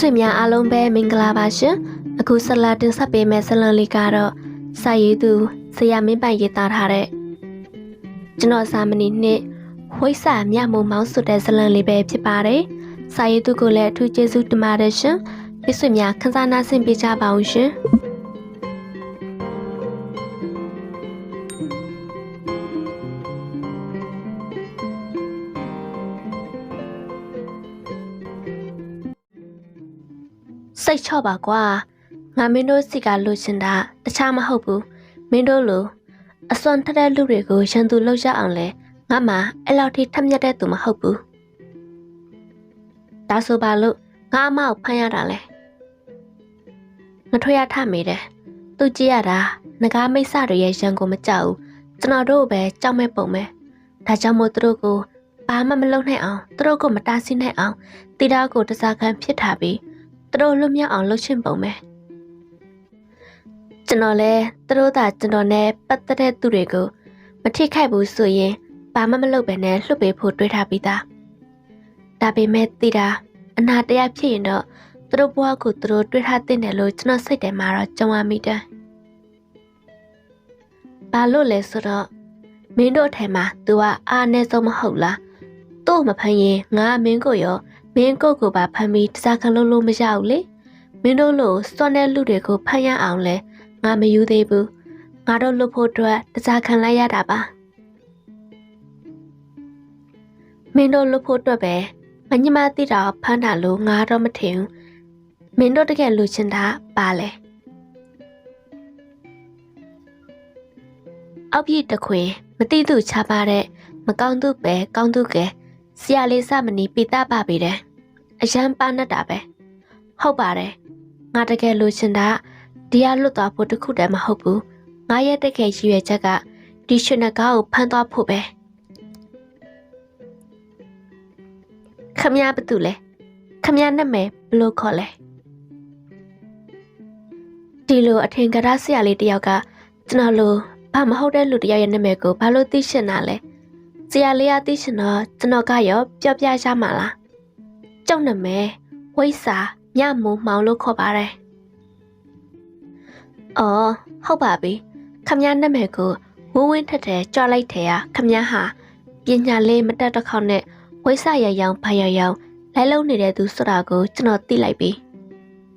ဆွေများအားလုံးပဲမင်္ဂလာပါရှင်အခုဆက်လက်တင်ဆက်ပေးမယ့်ဇာတ်လမ်းလေးကတော့စာရေးသူဆရာမင်းပိုင်ရေးသားထားတဲ့ကျွန်တော်စာမဏီနှစ်ဝိဆာမြမုံမောင်းဆိုတဲ့ဇာတ်လမ်းလေးပဲဖြစ်ပါတယ်စာရေးသူကိုလည်းအထူးကျေးဇူးတင်ပါတယ်ရှင်မိတ်ဆွေများခန်းစားနာဆင်ပေးကြပါအောင်ရှင် စိတ်ချော့ပါကွာငါမင်းတို့စီကလိုချင်တာတခြားမဟုတ်ဘူးမင်းတို့လိုအစွမ်းထက်တဲ့လူတွေကိုရန်သူလောက်ရအောင်လဲငါမှအဲ့လောက်ထိထက်မြက်တဲ့သူမဟုတ်ဘူးဒါဆိုပါလို့ငါအမောက်ဖမ်းရတာလဲငါထွေးရထမိတယ်သူကြည့်ရတာငကားမိတ်ဆတွေရဲ့ရန်ကိုမကြောက်ဘူးကျွန်တော်တို့ပဲကြောက်မဲ့ပုံပဲဒါကြောင့်မို့သူတို့ကိုဘာမှမလုပ်နိုင်အောင်သူတို့ကိုမတားဆီးနိုင်အောင်တီတာကိုတစားခံဖြစ်ထားပြီး သူတို့လွတ်မြောက်အောင်လှုပ်ရှင်ပုံပဲကျွန်တော်လဲသူတို့သာကျွန်တော်နဲ့ပတ်သက်တဲ့သူတွေကိုမထိခိုက်ဘူးဆိုရင်ဘာမှမလုပ်ပဲနဲ့လှုပ်ပေးဖို့တွေးထားပြီးသားဒါပေမဲ့သိတာအနာတရားဖြစ်ရင်တော့သူတို့ဘဝကိုသူတို့တွေးထားတဲ့တယ်လို့ကျွန်တော်စိတ်ထဲမှာတော့ကြုံရမိတယ်ဘာလို့လဲဆိုတော့မင်းတို့ထဲမှာ तू ကအားနေဆုံးမဟုတ်လားသူ့မဖမ်းရင်ငါမင်းကိုရော မင်းကိုကိုပါဖမ်းပြီးတစားခံလို့လို့မရဘူးလေမင်းတို့လိုစွန့်တဲ့လူတွေကိုဖမ်းရအောင်လဲငါမယူသေးဘူးငါတို့လွတ်ဖို့အတွက်တစားခံလိုက်ရတာပါမင်းတို့လွတ်ဖို့အတွက်ပဲမညမသိတာဖမ်းတာလို့ငါတော့မထင်ဘူးမင်းတို့တကယ်လူချင်တာပါလဲအောက်ပြည့်တခွေမတိသူချပါတဲ့မကောင်းသူပဲကောင်းသူကဲဆရာလေးစမနီပိတပါပေတယ် အရန်ပါနဲ့တာပဲဟုတ်ပါတယ်ငါတကယ်လိုချင်တာဒီရလွတ်သွားဖို့တခုတည်းမဟုတ်ဘူးငါရဲ့တကယ်ရည်ရွယ်ချက်ကဒီရှင်နဂါကိုဖမ်းသွားဖို့ပဲခမရဘာတူလဲခမရနာမည်ဘယ်လိုခေါ်လဲဒီလိုအထင်ကရဆရာလေးတယောက်ကကျွန်တော်လိုဘာမဟုတ်တဲ့လူတယောက်ရဲ့နာမည်ကိုဘာလို့သိရှင်တာလဲဆရာလေးကသိရှင်တော့ကျွန်တော်ကရောပြောပြရမှာလား ကျုံနာမည်ဝိစာညမိုးမောင်လို့ခေါ်ပါတယ်။အော်ဟုတ်ပါပြီ။ခမည်းနာမည်ကိုဝင်းဝင်းထက်ထက်ကြွလိုက်တယ်ဟာခမည်းဟာပညာလေးမတက်တစ်ခေါက်နဲ့ဝိစာရရောင်ဖရရောင်လဲလုံးနေတဲ့သူဆိုတာကိုကျွန်တော်သိလိုက်ပြီ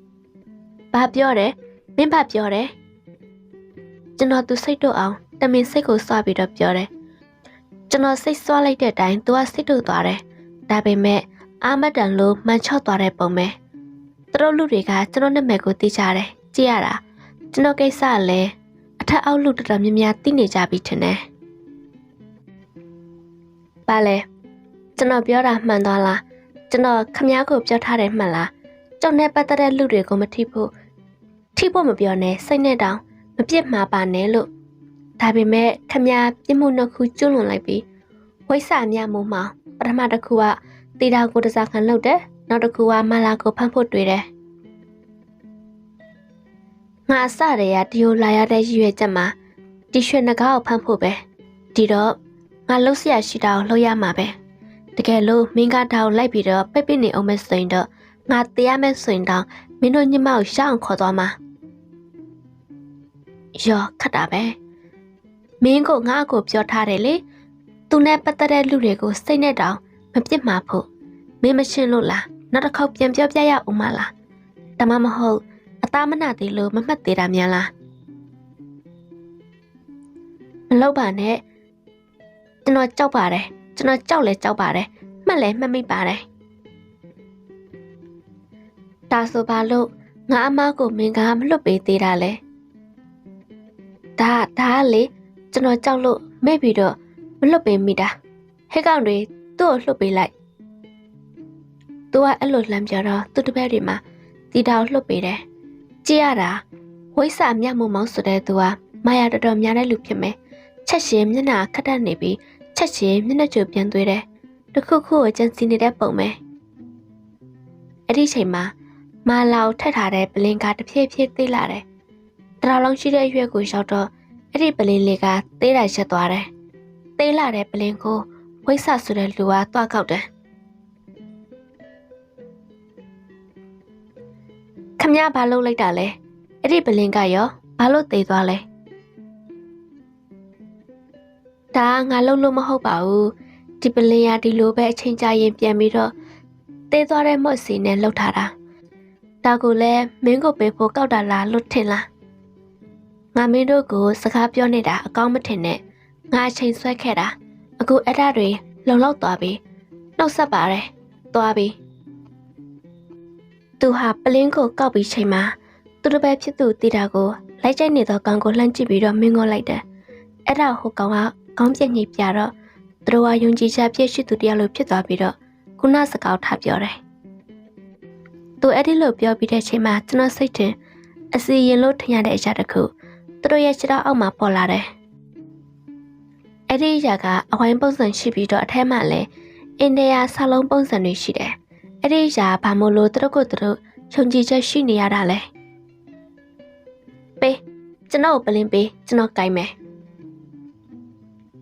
။ဘာပြောတယ်။မင်းဘာပြောတယ်။ကျွန်တော်သူစိတ်တို့အောင်တမင်စိတ်ကိုစွာပြီးတော့ပြောတယ်။ကျွန်တော်စိတ်စွာလိုက်တဲ့အတိုင်းသူကစိတ်တို့သွားတယ်။ဒါပေမဲ့ အာမတန်လို့မှန်ချော့သွားတဲ့ပုံပဲသူတို့လူတွေကကျွန်တော်နာမည်ကိုသိကြတယ်ကြည့်ရတာကျွန်တော်ကိစ္စကလည်းအထက်အောက်လူတော်တော်များများသိနေကြပြီထင်တယ်ပါလေကျွန်တော်ပြောတာမှန်သွားလားကျွန်တော်ခမားကိုပြောထားတယ်မှန်လားကြောင့်နဲ့ပတ်သက်တဲ့လူတွေကိုမထိဖို့ထိဖို့မပြောနဲ့စိတ်နဲ့တောင်မပြစ်မှာပါနဲ့လို့ဒါပေမဲ့ခမားပြစ်မှုနှစ်ခုကျွလွန်လိုက်ပြီးဝိဆာမြမို့မှပထမတစ်ခုက တီတာကိုတစားခံလုပ်တယ်နောက်တစ်ခုကမလာကိုဖမ်းဖို့တွေ့တယ်ငါအစတည်းကဒီကိုလာရတဲ့ရည်ရွယ်ချက်မှာတီရွှေနှကားကိုဖမ်းဖို့ပဲဒီတော့ငါလှုပ်ဆရာရှိတာကိုလှုပ်ရမှာပဲတကယ်လို့မင်းကဒါကိုလိုက်ပြီးတော့ပိတ်ပိတ်နေအောင်မဆိုရင်တော့ငါတရားမဲ့ဆိုရင်တော့မင်းတို့ညမကိုရှောင်းခေါ်သွားမှာရောခတ်တာပဲမင်းကငါ့ကိုပြောထားတယ်လေသူနဲ့ပတ်သက်တဲ့လူတွေကိုစိတ်နဲ့တောင် ပြစ်မှာဖို့မင်းမရှင်းလို့လားနောက်တစ်ခေါက်ပြန်ပြောပြရအောင်မလားတမမဟုတ်အသားမနာသေးလို့မမှတ်သေးတာများလားမလောက်ပါနဲ့ကျွန်တော်ကြောက်ပါတယ်ကျွန်တော်ကြောက်လဲကြောက်ပါတယ်မှတ်လဲမှတ်မိပါတယ်ဒါဆိုပါလို့ငါအမကိုမင်းကမလွတ်ပေးသေးတာလဲဒါဒါကလေကျွန်တော်ကြောက်လို့မဲ့ပြီးတော့မလွတ်ပေးမိတာဟဲ့ကောင်တွေ သူ့ကိုလွတ်ပေးလိုက်။ तू ကအဲ့လိုလှမ်းပြောတော့သူ့တပည့်တွေမှာတီတာကိုလှုပ်ပေးတယ်။ကြည့်ရတာဝိဆာမြတ်မုံမောင်းဆိုတဲ့ तू ကမာယာတော်တော်များတဲ့လူဖြစ်မယ်။ချက်ရှင်မျက်နှာခက်တက်နေပြီးချက်ရှင်မျက်နှာကျပြန်သွေးတယ်။တခုခုကိုကြံစီနေတဲ့ပုံပဲ။အဲ့ဒီချိန်မှာမာလာကိုထက်ထားတဲ့ပလင်ကတဖြည်းဖြည်းသေးလာတယ်။တရာလုံးရှိတဲ့အရွက်ကိုရောက်တော့အဲ့ဒီပလင်လေးကသေးတာရက်သွားတယ်။သေးလာတဲ့ပလင်ကို ဝိဆာဆိုတဲ့လူကတွားကောက်တယ်။မဘာလုပ်လိုက်တာလဲအဲ့ဒီပလင်ကရောဘာလို့သေးသွားလဲဒါငါလုပ်လို့မဟုတ်ပါဘူးဒီပလင်ရဒီလိုပဲအချိန်ကြာရင်ပြန်ပြီးတော့သေးသွားတဲ့မော့စီနဲ့လှုပ်ထားတာဒါကိုလည်းမင်းကိုပေးဖို့ကောက်တာလားလွတ်ထင်လားငါမင်းတို့ကိုစကားပြောနေတာအကောင်းမထင်နဲ့ငါအချိန်ဆွဲခဲ့တာ အခုအဲ့ဒါတွေလုံလောက်သွားပြီနှုတ်ဆက်ပါတယ်သွားပြီသူဟာပလင်းကိုကောက်ပြီးချိန်မှာသူတစ်ပတ်ဖြစ်သူတည်တာကိုလိုက်ကျိုက်နေသောကောင်ကိုလှမ်းကြည့်ပြီးတော့မင်းငေါလိုက်တယ်အဲ့ဒါဟိုကောင်ကခေါင်းပြက်ညိပြတော့သူတို့ကယုံကြည်ချက်ပြည့်ရှိသူတယောက်လိုဖြစ်သွားပြီးတော့ခုနစကောက်ထားပြောတယ်သူအဲ့ဒီလိုပြောပြီးတဲ့ချိန်မှာကျွန်တော်စိတ်ထင်အစီရင်လို့ထင်ရတဲ့အရာတစ်ခုသူတို့ရဲ့ခြေထောက်အောက်မှာပေါ်လာတယ် အဲ့ဒီအရာကအဝိုင်းပုံစံရှိပြီးတော့အထက်မှာလည်းအိန္ဒိယဆလုံးပုံစံတွေရှိတယ်အဲ့ဒီအရာဘာမို့လို့သူတို့ကိုသူတို့ယုံကြည်ချက်ရှိနေရတာလဲပေးကျွန်တော်ကိုပလင်းပေးကျွန်တော်ကြိုက်မယ်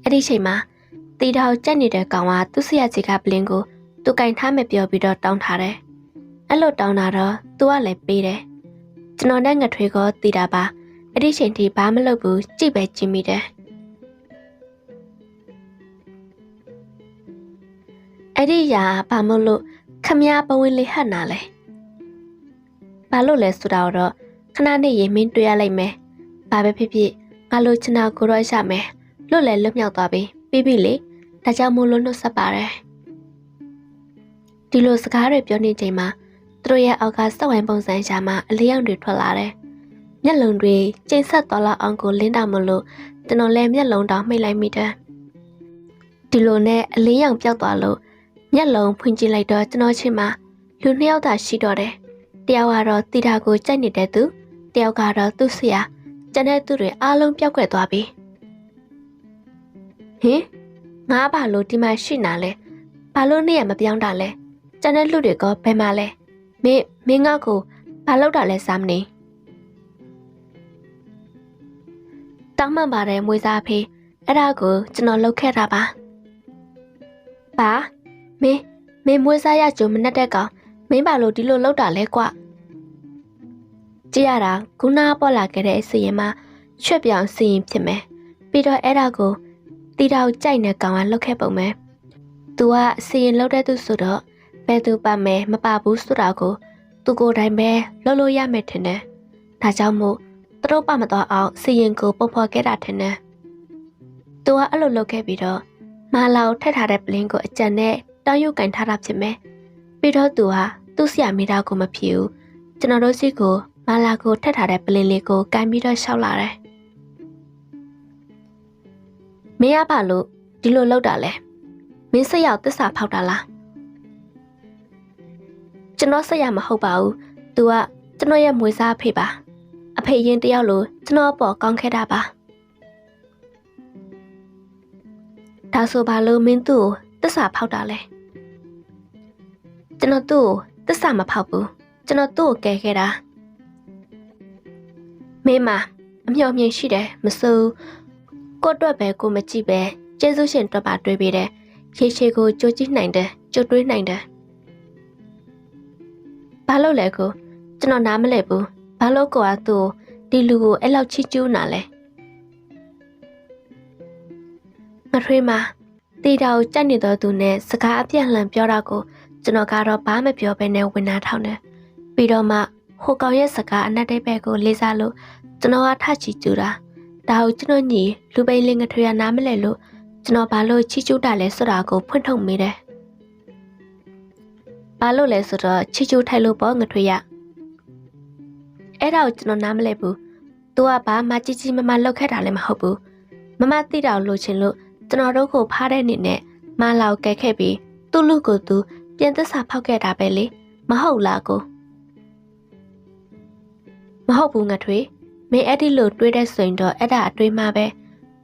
အဲ့ဒီချိန်မှာတီထောင်ကြက်နေတဲ့ကောင်ကသူ့ဆရာကြီးကပလင်းကိုသူကင်ထားမယ်ပြောပြီးတော့တောင်းထားတယ်အဲ့လိုတောင်းတာတော့သူကလည်းပေးတယ်ကျွန်တော်နဲ့ငထွေကိုတီတာပါအဲ့ဒီချိန်ထိဘာမလုပ်ဘူးကြည့်ပဲကြည့်မိတယ် အဲ့ဒီရာဘာမို့လို့ခမည်းပဝင်းလေးဟတ်နာလဲဘာလို့လဲဆိုတာတော့ခဏနေရင်မင်းတွေ့ရလိုက်မယ်ဘာပဲဖြစ်ဖြစ်ငါလိုချင်တာကိုတော့ရမယ်လွတ်လဲလွတ်မြောက်သွားပြီပြီးပြီလေဒါကြောင့်မို့လို့နှုတ်ဆက်ပါတယ်ဒီလိုစကားတွေပြောနေချိန်မှာသူတို့ရဲ့အောက်ကစက်ဝိုင်းပုံစံရှာမှအလေးအောင်တွေထွက်လာတယ်မျက်လုံးတွေကျိန်ဆက်သွားလောက်အောင်ကိုလင်းတာမလို့ကျွန်တော်လည်းမျက်လုံးတောင်မှိတ်လိုက်မိတယ်ဒီလိုနဲ့အလေးရောင်ပြောက်သွားလို့ မျက်လုံးဖွင့်ကြည့်လိုက်တော့ကျွန်တော်ချင်းမှာလူနှစ်ယောက်သာရှိတော့တယ်တယောက်ကတော့တီတာကိုကြိုက်နေတဲ့သူတယောက်ကတော့သူ့ဆရာကျန်တဲ့သူတွေအားလုံးပျောက်ကွယ်သွားပြီဟင်ငါဘာလို့ဒီမှာရှိနေလဲဘာလို့နေရမပြောင်းတာလဲကျန်တဲ့လူတွေကဘယ်မှာလဲမင်းမင်းငါ့ကိုဘာလုပ်တာလဲစမ်းနေတောင်းမှန်ပါတယ်မွေးစားဖေးအဲ့ဒါကိုကျွန်တော်လုပ်ခဲ့တာပါပါ မင်းမင်းမွေးစားရကြုံမနဲ့တဲ့ကောင်မင်းဘာလို့ဒီလိုလုပ်တာလဲကွကြည့်ရတာခုနပေါ်လာခဲ့တဲ့အစီရင်မှာချွတ်ပြောင်စီရင်ဖြစ်မယ်ပြီးတော့အဲ့ဒါကိုတီတော်ကြိုက်နေကောင်ကလုပ်ခဲ့ပုံပဲ။ तू ကအစီရင်လုပ်တဲ့သူဆိုတော့ဘယ်သူပါမယ်မပါဘူးဆိုတာကိုသူကိုယ်တိုင်ပဲလုပ်လို့ရမယ်ထင်တယ်။ဒါကြောင့်မို့သူတို့ပါမသွားအောင်စီရင်ကိုပုံဖော်ခဲ့တာထင်တယ်။ तू ကအဲ့လိုလုပ်ခဲ့ပြီးတော့မာလာကိုထက်ထားတဲ့ပလင်းကိုအကြံနဲ့ တောင်းယူကင်ထားတာဖြစ်မယ်။ပြီးတော့ तू ဟာသူ့ဆရာမိသားကိုမဖြစ်ဘူး။ကျွန်တော်တို့စီကိုမာလာကိုထက်ထားတဲ့ပလင်းလေးကိုကန်ပြီးတော့ရှောက်လာတယ်။မင်းရပါလို့ဒီလိုလောက်တာလဲမင်းဆက်ရောက်တစ္ဆာဖောက်တာလားကျွန်တော်ဆက်ရမဟုတ်ပါဘူး तू ကကျွန်တော်ရဲ့မွေးစားအဖေပါအဖေရင်တယောက်လိုကျွန်တော်ပေါ်ကောင်းခဲ့တာပါဒါဆိုဘာလို့မင်းသူ့ကိုတစ္ဆာဖောက်တာလဲ ကျွန်တော်သူ့ကိုတစ္ဆာမဖောက်ဘူးကျွန်တော်သူ့ကိုကယ်ခဲ့တာမင်းမအမျှော်မြင်ရှိတယ်မစိုးကိုအတွက်ပဲကိုမကြည့်ပဲကျေးဇူးရှင်အတွက်ပါတွေးပေးတယ်ရေရှည်ကိုကြိုးကြည့်နိုင်တယ်ကြိုတွေးနိုင်တယ်ဘာလို့လဲကိုကျွန်တော်နားမလဲဘူးဘာလို့ကိုကသူ့ဒီလူကိုအဲ့လောက်ချီးကျူးနာလဲမထွေးမတီတာကိုကြက်နေတော့သူနဲ့စကားအပြန့်လှန်ပြောတာကို ကျွန်တော်ကတော့ဘာမှပြောဘဲနဲ့ဝင်နာထောင်းတယ်ပြီးတော့မှဟိုကောင်ရဲ့စကားအနက်တိတ်ဘက်ကိုလေးစားလို့ကျွန်တော်ကထချီကျူတာဒါကိုကျွန်တော်ညီလူပိန်လင်ငထွေရနားမလဲလို့ကျွန်တော်ဘာလို့ချီကျူးတာလဲဆိုတာကိုဖွင့်ထုတ်မိတယ်။ဘာလို့လဲဆိုတော့ချီကျူးထိုက်လို့ပေါ့ငထွေရ။အဲ့ဒါကိုကျွန်တော်နားမလဲဘူး။ तू ကဘာမှကြီးကြီးမမလောက်ခဲ့တာလည်းမဟုတ်ဘူး။မမသိတာလို့ချင်လို့ကျွန်တော်တို့ကိုဖားတဲ့နေနဲ့မလာကိုကဲခဲ့ပြီးသူ့လူကိုသူ ပြန်သစ္စာဖောက်ခဲ့တာပဲလေ။မဟုတ်လားကို။မဟုတ်ဘူးငထွေ။မင်းအဲ့ဒီလိုတွေးတဲ့ဆိုရင်တော့အဲ့ဒါအတွေးမှပဲ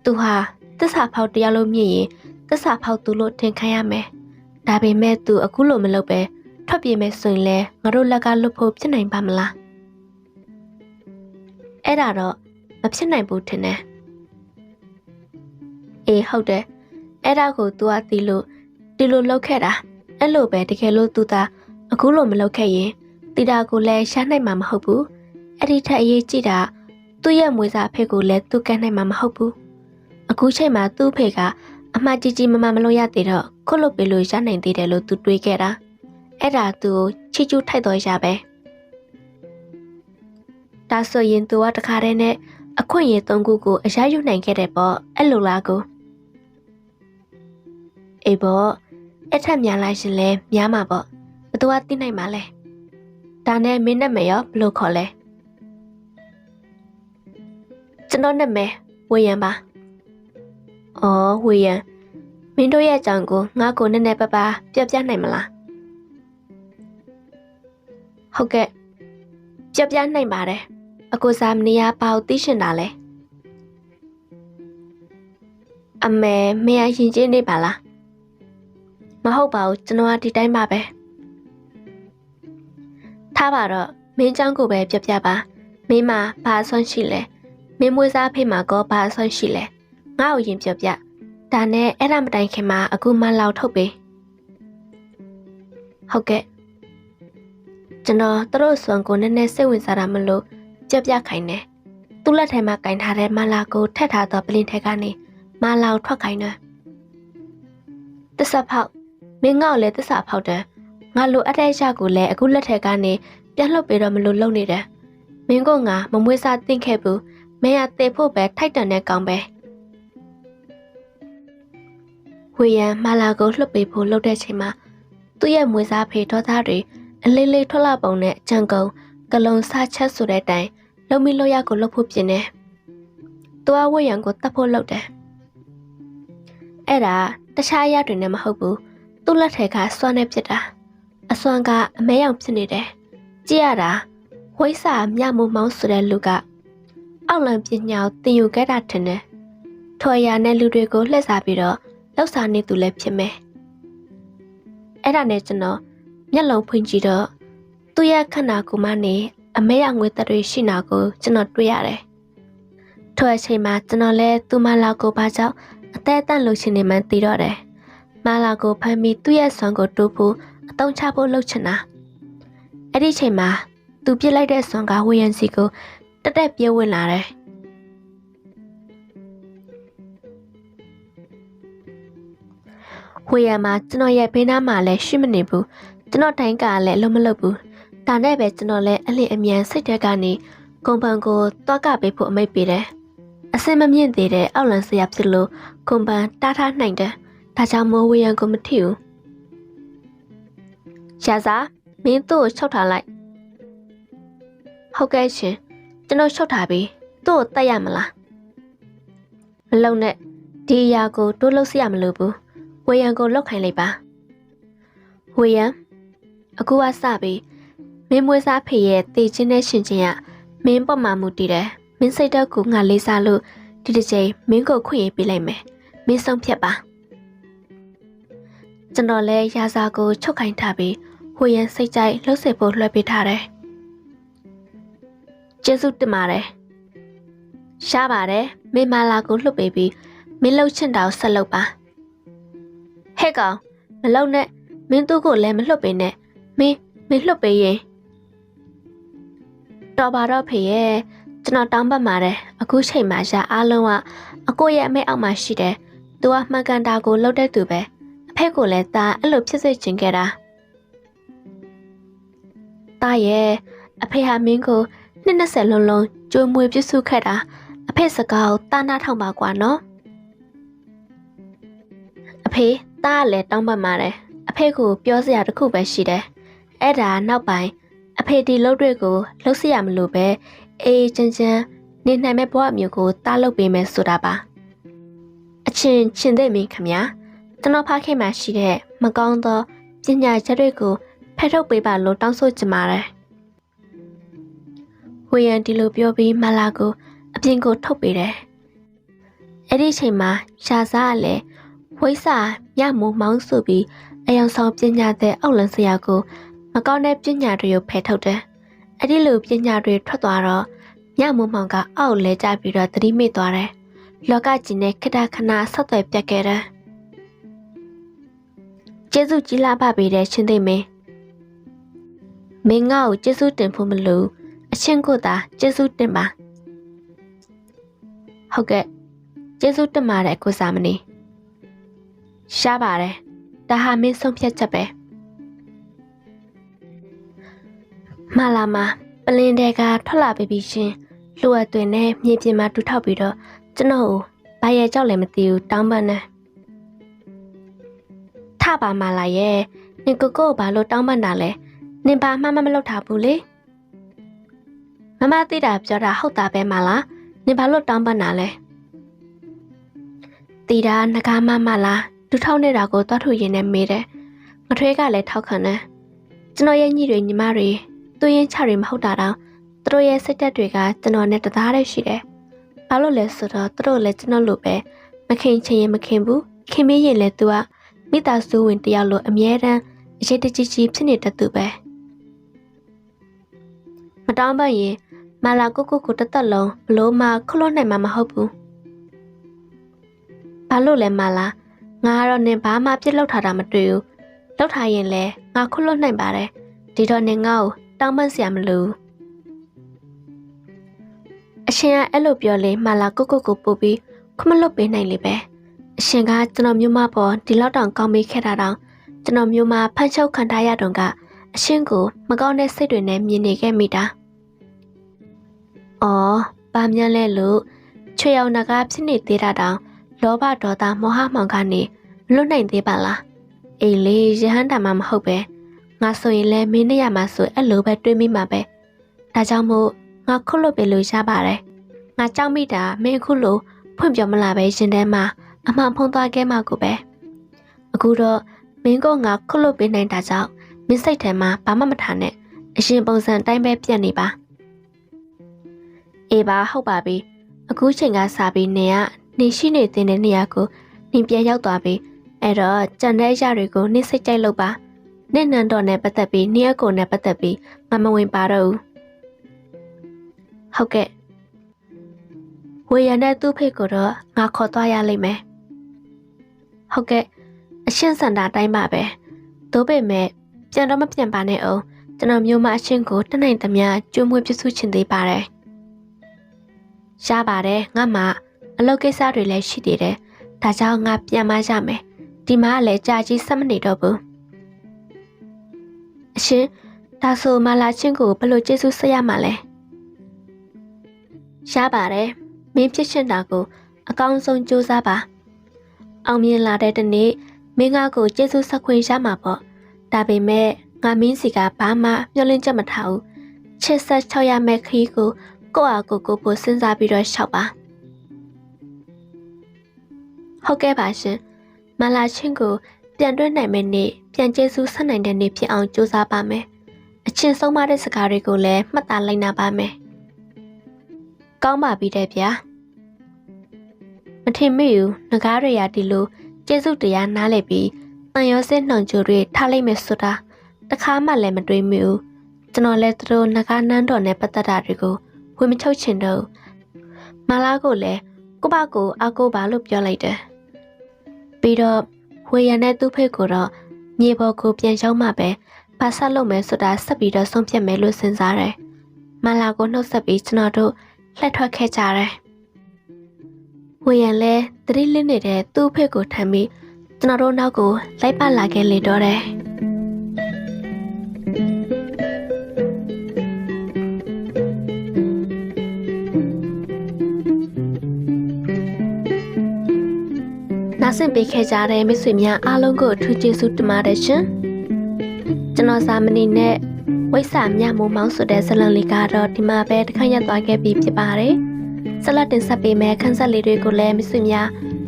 သူဟာသစ္စာဖောက်တရားလို့မြင်ရင်သစ္စာဖောက်သူလို့ထင်ခံရမယ်ဒါပေမဲ့သူအခုလိုမလုပ်ပဲထွက်ပြေးမယ်ဆိုရင်လဲငါတို့လက်ကလွတ်ဖို့ဖြစ်နိုင်ပါမလားအဲ့ဒါတော့မဖြစ်နိုင်ဘူးထင်တယ်အေးဟုတ်တယ်အဲ့ဒါကို तू ကတီးလို့ဒီလိုလုပ်ခဲ့တာ အဲ့လိုပဲတကယ်လို့ तू သာအခုလိုမလုပ်ခဲ့ရင်တီတာကိုလည်းရှားနိုင်မှာမဟုတ်ဘူးအဲ့ဒီထက်အရေးကြီးတာသူ့ရဲ့မွေးစားအဖေကိုလည်းသူကန်းနိုင်မှာမဟုတ်ဘူးအခုချိန်မှာသူ့အဖေကအမကြီးကြီးမမမလို့ရသေးတော့ခုတ်လို့ပေးလို့ရနိုင်သေးတယ်လို့သူတွေးခဲ့တာအဲ့ဒါသူ့ကိုချီကျူးထိုက်တော့ရပဲဒါဆိုရင်သူကတခါတည်းနဲ့အခွင့်အရေးသုံးခုကိုအရယူနိုင်ခဲ့တယ်ပေါ့အဲ့လိုလားကိုအေးပေါ့ အဲ့ထက်များလိုက်ရှင်လဲများမှာပေါ့ဘသူကသိနိုင်မှာလဲဒါနဲ့မင်းနဲ့မရောဘလို့ခေါ်လဲကျွန်တော်နဲ့မဲဝေယံပါအော်ဝေယံမင်းတို့ရဲ့အကြောင်းကိုငါ့ကိုနည်းနည်းပါးပါပြောပြနိုင်မလားဟုတ်ကဲ့ပြောပြနိုင်ပါတယ်အကိုစားမနေရပါဦးသိရှင်တာလဲအမေမင်းအရင်ချင်းနေပါလား မဟုတ်ပါဘူးကျွန်တော်ကဒီတိုင်းပါပဲထားပါတော့မင်းเจ้าကိုပဲပြပြပါမင်းမဘာအဆွမ်းရှိလဲမင်းမွေးစားဖေးမှာကောဘာအဆွမ်းရှိလဲငါ့ကိုရင်ပြပြဒါနဲ့အဲ့ဒါမတိုင်ခင်မှာအခုမှလောက်ထုတ်ပေးဟုတ်ကဲ့ကျွန်တော်သူတို့ဆွမ်းကိုနည်းနည်းစိတ်ဝင်စားတာမလို့ပြပြခိုင်းတယ်သူ့လက်ထဲမှာကင်ထားတဲ့မလာကိုထက်ထားသောပလင်ထဲကနေမလာကိုထွက်ခိုင်းတယ်တစ္ဆဖောက် မင်းငေါ့လည်းတစ္ဆဖောက်တယ်ငါလိုအပ်တဲ့ရကိုလည်းအခုလက်ထက်ကနေပြန်လှုပ်ပြီးတော့မလို့လုံနေတယ်မင်းကငါမမွေးစားတင်ခဲ့ဘူးမင်းရတေဖို့ပဲထိုက်တန်တဲ့ကောင်ပဲဝေယံမလာကိုလှုပ်ပေးဖို့လှုပ်တဲ့ချိန်မှာသူ့ရဲ့မွေးစားဖေဒေါသတွေအလေးလေးထွက်လာပုံနဲ့ကြံကုန်ကလုံစားချက်ဆိုတဲ့အတိုင်းလုံမီလို့ရကိုလှုပ်ဖို့ပြင်တယ်။သူကဝေယံကိုတတ်ဖို့လှုပ်တယ်။အဲ့ဒါတခြားအရာတွေနဲ့မဟုတ်ဘူး။ သူ့လက်ထဲကစွမ်းနဲ့ပြစ်တာ။အစွမ်းကအမဲရောင်ဖြစ်နေတယ်။ကြည့်ရတာဝိဆာမြမိုးမောင်းဆိုတဲ့လူကအောက်လံပညာကိုသင်ယူခဲ့တာထင်တယ်။ထွေရနဲ့လူတွေကိုလှည့်စားပြီးတော့လောက်စားနေသူလည်းဖြစ်မယ်။အဲ့ဒါနဲ့ကျွန်တော်မျက်လုံးဖွင့်ကြည့်တော့သူ့ရဲ့ခန္ဓာကိုယ်မနေအမဲရငွေသက်တွေရှိနာကိုကျွန်တော်တွေ့ရတယ်။ထိုအချိန်မှာကျွန်တော်လည်းသူမလာကိုဘာကြောင့်အသက်အတန့်လို့ရှင်နေမှန်းသိတော့တယ်။ မလာကိုဖမ်းပြီးသူ့ရဲ့ဆွမ်းကိုတိုးဖို့အတုံးချဖို့လှုပ်ချင်တာ။အဲ့ဒီချိန်မှာသူပြစ်လိုက်တဲ့ဆွမ်းကဝေယံစီကိုတက်တက်ပြေးဝင်လာတယ်။ဝေယံမှာကျွန်တော်ရဲ့ဘေးနားမှာလည်းရှိမနေဘူး။ကျွန်တော်တိုင်းကလည်းလုံးမလုပ်ဘူး။ဒါနဲ့ပဲကျွန်တော်လည်းအလင်းအမြန်စိတ်တက်ကနေကွန်ပန်ကိုတွားကပေးဖို့အမိတ်ပေးတယ်။အစင်မမြင့်သေးတဲ့အောက်လန်ဆရာဖြစ်လို့ကွန်ပန်တားထားနိုင်တယ်။ ဒါကြောင့်မိုးဝေယံကိုမထီဘူး။ရှာစားမင်းတို့ကိုချုပ်ထားလိုက်။ဟုတ်ကဲ့ရှင်ကျွန်တော်ချုပ်ထားပြီးသူ့ကိုတက်ရမလား။မလုံနဲ့ဒီအရာကိုတိုးလို့စရမလို့ဘူး။ဝေယံကိုလောက်ခိုင်းလိုက်ပါ။ဝေယံအခုကစပြီးမင်းမွေးစားဖေရဲ့တေချင်းနဲ့ရှင်ချင်းကမင်းပေါ်မှာမူတည်တယ်မင်းစိတ်တော့ကိုငါလေးစားလို့ဒီတစ်ချိန်မင်းကိုခွင့်ရပေးလိုက်မယ်မင်းဆုံးဖြတ်ပါ ကျွန်တော်လည်းရာစာကိုချုပ်ခိုင်းထားပြီးဟိုရန်စိတ်ကြိုက်လှုပ်ဆက်ဖို့လွှဲပေးထားတယ်ကျေးဇူးတင်ပါတယ်ရှားပါတယ်မင်းမလာကိုလှုပ်ပေးပြီးမင်းလှုပ်ချင်တာကိုဆက်လုပ်ပါဟဲ့ကောင်မလုံနဲ့မင်းသူ့ကိုလည်းမလှုပ်ပေးနဲ့မင်းမင်းလှုပ်ပေးရင်တော်ပါတော့ဖေရဲ့ကျွန်တော်တောင်းပန်ပါတယ်အခုချိန်မှာရှာအားလုံးကအကိုရဲ့အမိတ်အောက်မှာရှိတယ်သူကမှန်ကန်တာကိုလှုပ်တဲ့သူပဲ အဖေကိုလည်းသားအဲ့လိုဖြစ်စေချင်ခဲ့တာသားရဲ့အဖေဟာမင်းကိုနှစ်20လုံးလုံးကြိုးမွေပြစ်စုခဲ့တာအဖေစကားကိုတာနာထောင်ပါကွာနော်အဖေသားကလည်းတောင်းပန်ပါတယ်အဖေကိုပြောစရာတစ်ခုပဲရှိတယ်အဲ့ဒါနောက်ပိုင်းအဖေဒီလုပ်တွေကိုလှုပ်စရာမလိုပဲအေးချမ်းချမ်းနေနိုင်မဲ့ဘဝမျိုးကိုတားလုပ်ပေးမယ်ဆိုတာပါအချင်းချင်းသိမင်းခမညာ ကျွန်တော်ဖခင်မှရှိတဲ့မကောင်းသောပညာချက်တွေကိုဖက်ထုတ်ပေးပါလို့တောင်းဆိုချင်ပါတယ်ဝေယံဒီလိုပြောပြီးမလာကိုအပြင်ကိုထုတ်ပေးတယ်အဲ့ဒီချိန်မှာရှာစားကလည်းဝိဆာညမိုးမောင်းဆိုပြီးအယောင်ဆောင်ပညာတဲ့အောက်လန်ဆရာကိုမကောင်းတဲ့ပညာတွေကိုဖယ်ထုတ်တယ်။အဲ့ဒီလိုပညာတွေထွက်သွားတော့ညမုံမောင်ကအောက်လဲကျပြီးတော့သတိမေ့သွားတယ်။လောကကြီးနဲ့ခဏခဏဆက်သွယ်ပြတ်ခဲ့တယ်။ ကျေးဇူးကြီးလာပါပေတဲ့ရှင်သိမင်းမင်းငါ့ကိုကျေးဇူးတင်ဖို့မလိုအချင်းကိုသာကျေးဇူးတင်ပါဟုတ်ကဲ့ကျေးဇူးတင်ပါတယ်ကိုစာမဏေရှားပါတယ်ဒါဟာမင်းဆုံးဖြတ်ချက်ပဲမလာမပလင်းတဲကထွက်လာပြီပြီရှင်လှူအပ်တွင်နဲ့မြေပြင်မှာတူထောက်ပြီးတော့ကျွန်တော်ကိုဘာရဲ့ကြောက်လည်းမသိဘူးတောင်းပန်နေ ထပါမလာရဲ့နင်ကိုကိုကိုဘာလို့တောင်းပန်တာလဲနင်ဘာမှမမလုပ်ထားဘူးလေမမသိတာပြောတာဟုတ်တာပဲမလားနင်ဘာလို့တောင်းပန်တာလဲတီတာငကားမမလားတူထောက်နေတာကိုသွားထုတ်ရင်နဲ့မေးတယ်ငထွေးကလည်းထောက်ခံတယ်ကျွန်တော်ရဲ့ညီတွေညီမတွေသူရင်ချတွေမဟုတ်တာတော့သူတို့ရဲ့စိတ်သက်တွေကကျွန်တော်နဲ့တသားတည်းရှိတယ်ဘာလို့လဲဆိုတော့သူတို့လည်းကျွန်တော်လိုပဲမခင်ချင်ရင်မခင်ဘူးခင်မင်းရင်လည်းသူက မိသားစုဝင်တယောက်လိုအမြဲတမ်းအရေးတကြီးကြီးဖြစ်နေတတ်သူပဲမတောင်းပန်ရင်မာလာကိုကိုကိုတသက်လုံးဘလို့မှခလို့နိုင်မှာမဟုတ်ဘူးဘာလို့လဲမာလာငါကတော့နင်ဘာမှပြစ်လောက်ထားတာမတွေ့ဘူးလောက်ထားရင်လဲငါခလို့နိုင်ပါတယ်ဒီတော့နင်ငါ့ကိုတောင်းပန်စရာမလိုဘူးအရှင်ကအဲ့လိုပြောလေမာလာကိုကိုကိုပို့ပြီးခမလွတ်ပေးနိုင်လေပဲ အရှင်ကကျွန်တော်မျိုးမပေါ်ဒီလောက်တောင်ကောင်းမေးခဲ့တာတောင်ကျွန်တော်မျိုးမဖန်ချုပ်ခံထားရတော့ကအရှင်ကိုမကောင်းတဲ့စိတ်တွေနဲ့မြင်နေခဲ့မိတာ။အော်ပါမြန်းလဲလို့ချွေအောင်နာကဖြစ်နေသေးတာတောင်လောဘဒေါသမောဟမှောင်ကနေလွတ်နိုင်သေးပါလား။အေးလေရဟန္တာမှမဟုတ်ပဲငါဆိုရင်လဲမင်းနေရမှာဆိုအဲ့လိုပဲတွေးမိမှာပဲ။ဒါကြောင့်မို့ငါခုတ်လို့ပဲလို့ရပါတယ်။ငါကြောက်မိတာမင်းအခုလိုဖွင့်ပြောမလာပဲရှင်ထဲမှာ အမှန်ဖုံးသွားခဲ့မှကိုပဲ။အခုတော့မင်းကငါခုတ်လို့ပေးနိုင်တာကြောင့်မင်းစိတ်ထဲမှာဘာမှမထားနဲ့အရင်ပုံစံတိုင်းပဲပြတ်နေပါအေးပါဟုတ်ပါပြီအခုချိန်ကစားပြီးနေကနေရှိနေတဲ့နေရာကိုနင်ပြန်ရောက်သွားပြီအဲ့တော့ကြံတဲ့အရာတွေကိုနင်စိတ်ကြိုက်လို့ပါနင့်နန်းတော်နဲ့ပတ်သက်ပြီးနင်အကိုနဲ့ပတ်သက်ပြီးမမဝင်ပါတော့ဘူးဟုတ်ကဲ့ဝေရနဲ့သူ့ဖိတ်ကိုတော့ငါခေါ်သွားရလိမ့်မယ် ဟုတ်ကဲ့အရှင်းစန္ဒာတိုင်းပါပဲသို့ပေမဲ့ပြန်တော့မပြန်ပါနဲ့အောင်ကျွန်တော်မျိုးမအချင်းကိုတနိုင်သမျှကျွေးမွေးပြစုချင်သေးပါတယ်ရပါတယ်ငါမှအလုပ်ကိစ္စတွေလည်းရှိသေးတယ်ဒါကြောင့်ငါပြန်မရမယ်ဒီမှာလည်းကြာကြီးဆက်မနေတော့ဘူးအရှင်ဒါဆိုမလာချင်းကိုဘယ်လိုကျေးဇူးဆက်ရမှာလဲရပါတယ်မင်းဖြစ်ရှင်တာကို အကောင်းဆုံးကြိုးစားပါ အောင်မြင်လာတဲ့တနေ့မင်းငါကိုကျေးဇူးဆက်ခွင့်ရမှာပေါ့ဒါပေမဲ့ငါမင်းစီကဘာမှမျှော်လင့်ချက်မထားဘူးချစ်ဆက်ချောက်ရမယ့်ခရီးကိုကိုယ့်အားကိုယ်ကိုပိုစဉ်းစားပြီးတော့ရှောက်ပါဟုတ်ကဲ့ပါရှင်မလာချင်းကိုပြန်တွဲနိုင်မယ့်နေ့ပြန်ကျေးဇူးဆက်နိုင်တဲ့နေ့ဖြစ်အောင်ကြိုးစားပါမယ်အချင်းဆုံးမတဲ့စကားတွေကိုလည်းမှတ်သားလိုက်နာပါမယ်ကောင်းပါပြီတဲ့ဗျာ မထင်မိဘူးငကားတွေရဒီလိုကျေးဇူးတရားနားလည်ပြီးတန်ရောစင်းနှောင်ကြိုတွေထားလိုက်မယ်ဆိုတာတခါမှလည်းမတွေးမိဘူးကျွန်တော်လည်းသူတို့ငကားနန်းတော်နဲ့ပတ်သက်တာတွေကိုဝင်မချုပ်ချင်တော့မလာကိုလည်းကိုဘကိုအကိုပါလို့ပြောလိုက်တယ်ပြီးတော့ဝေရနဲ့သူ့ဖိတ်ကိုတော့မြေပေါ်ကိုပြန်ရောက်မှပဲဘာဆက်လုပ်မယ်ဆိုတာဆက်ပြီးတော့ဆုံးဖြတ်မယ်လို့စဉ်းစားတယ်မလာကိုနှုတ်ဆက်ပြီးကျွန်တော်တို့လှက်ထွက်ခဲ့ကြတယ် ဝေရန်လဲတတိလင်းနေတဲ့သူ့ဖိတ်ကိုထမ်းပြီးကျွန်တော်တို့နောက်ကိုလိုက်ပါလာခဲ့လေတော့တယ်နားဆင်ပေးခဲ့ကြတဲ့မိတ်ဆွေများအားလုံးကိုအထူးကျေးဇူးတင်ပါတယ်ရှင်။ကျွန်တော်စာမဏီနဲ့ဝိဆာမြမိုးမောင်းဆိုတဲ့ဇလံလေးကတော့ဒီမှာပဲတစ်ခါရက်သွားခဲ့ပြီးဖြစ်ပါတယ်။ ဆက်လက်တင်ဆက်ပေးမယ့်ခန်းဆက်လေးတွေကိုလည်းမိတ်ဆွေများ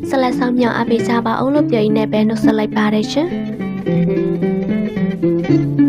ဆက်လက်ဆောင်မြောက်အားပေးကြပါအောင်လို့ပြောရင်းနဲ့ပဲနှုတ်ဆက်လိုက်ပါတယ်ရှင်။